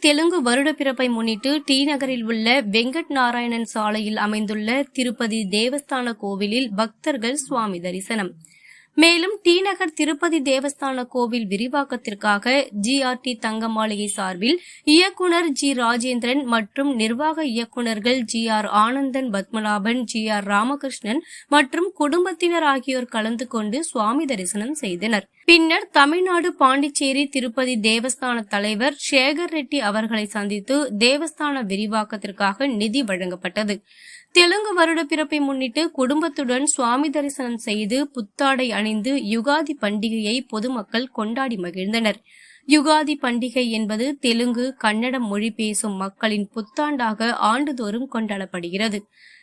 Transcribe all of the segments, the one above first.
தெலுங்கு வருட பிறப்பை முன்னிட்டு டி நகரில் உள்ள வெங்கட் நாராயணன் சாலையில் அமைந்துள்ள திருப்பதி தேவஸ்தான கோவிலில் பக்தர்கள் சுவாமி தரிசனம். மேலும் டிநகர் திருப்பதி தேவஸ்தான கோவில் விரிவாக்கத்திற்காக ஜிஆர்டி தங்க மாளிகை சார்பில் இயக்குனர் ஜி ராஜேந்திரன் மற்றும் நிர்வாக இயக்குநர்கள் G R Anandan Padmanabhan G R Ramakrishnan மற்றும் குடும்பத்தினர் ஆகியோர் கலந்து கொண்டு சுவாமி தரிசனம் செய்தனர். பின்னர் தமிழ்நாடு பாண்டிச்சேரி திருப்பதி தேவஸ்தான தலைவர் சேகர் ரெட்டி அவர்களை சந்தித்து தேவஸ்தான விரிவாக்கத்திற்காக நிதி வழங்கப்பட்டது. தெலுங்கு வருட பிறப்பை முன்னிட்டு குடும்பத்துடன் சுவாமி தரிசனம் செய்து புத்தாடை அணி அணிந்து யுகாதி பண்டிகையை பொதுமக்கள் கொண்டாடி மகிழ்ந்தனர். யுகாதி பண்டிகை என்பது தெலுங்கு கன்னடம் மொழி பேசும் மக்களின் புத்தாண்டாக ஆண்டுதோறும் கொண்டாடப்படுகிறது.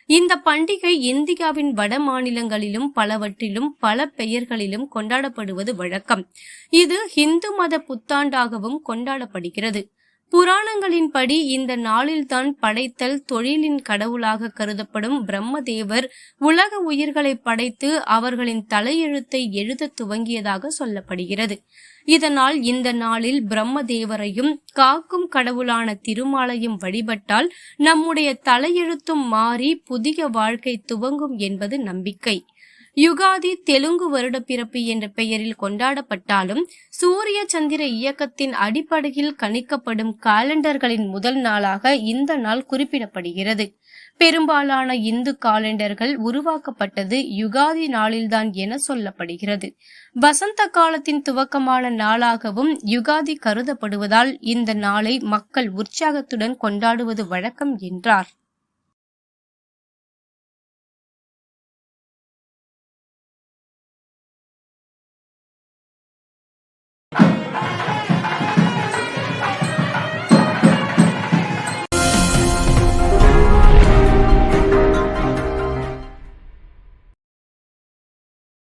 இந்த பண்டிகை இந்தியாவின் வட மாநிலங்களிலும் பலவற்றிலும் பல பெயர்களிலும் கொண்டாடப்படுவது வழக்கம். இது இந்து மத புத்தாண்டாகவும் கொண்டாடப்படுகிறது. புராணங்களின்படி இந்த நாளில்தான் படைத்தல் தொழிலின் கடவுளாக கருதப்படும் பிரம்மதேவர் உலக உயிர்களை படைத்து அவர்களின் தலையெழுத்தை எழுத துவங்கியதாக சொல்லப்படுகிறது. இதனால் இந்த நாளில் பிரம்மதேவரையும் காக்கும் கடவுளான திருமாலையும் வழிபட்டால் நம்முடைய தலையெழுத்தும் மாறி புதிய வாழ்க்கை துவங்கும் என்பது நம்பிக்கை. யுகாதி தெலுங்கு வருட பிறப்பு என்ற பெயரில் கொண்டாடப்பட்டாலும் சூரிய சந்திர இயக்கத்தின் அடிப்படையில் கணிக்கப்படும் காலண்டர்களின் முதல் நாளாக இந்த நாள் குறிப்பிடப்படுகிறது. பெரும்பாலான இந்து காலண்டர்கள் உருவாக்கப்பட்டது யுகாதி நாளில்தான் என சொல்லப்படுகிறது. வசந்த காலத்தின் துவக்கமான நாளாகவும் யுகாதி கருதப்படுவதால் இந்த நாளை மக்கள் உற்சாகத்துடன் கொண்டாடுவது வழக்கம் என்றார்.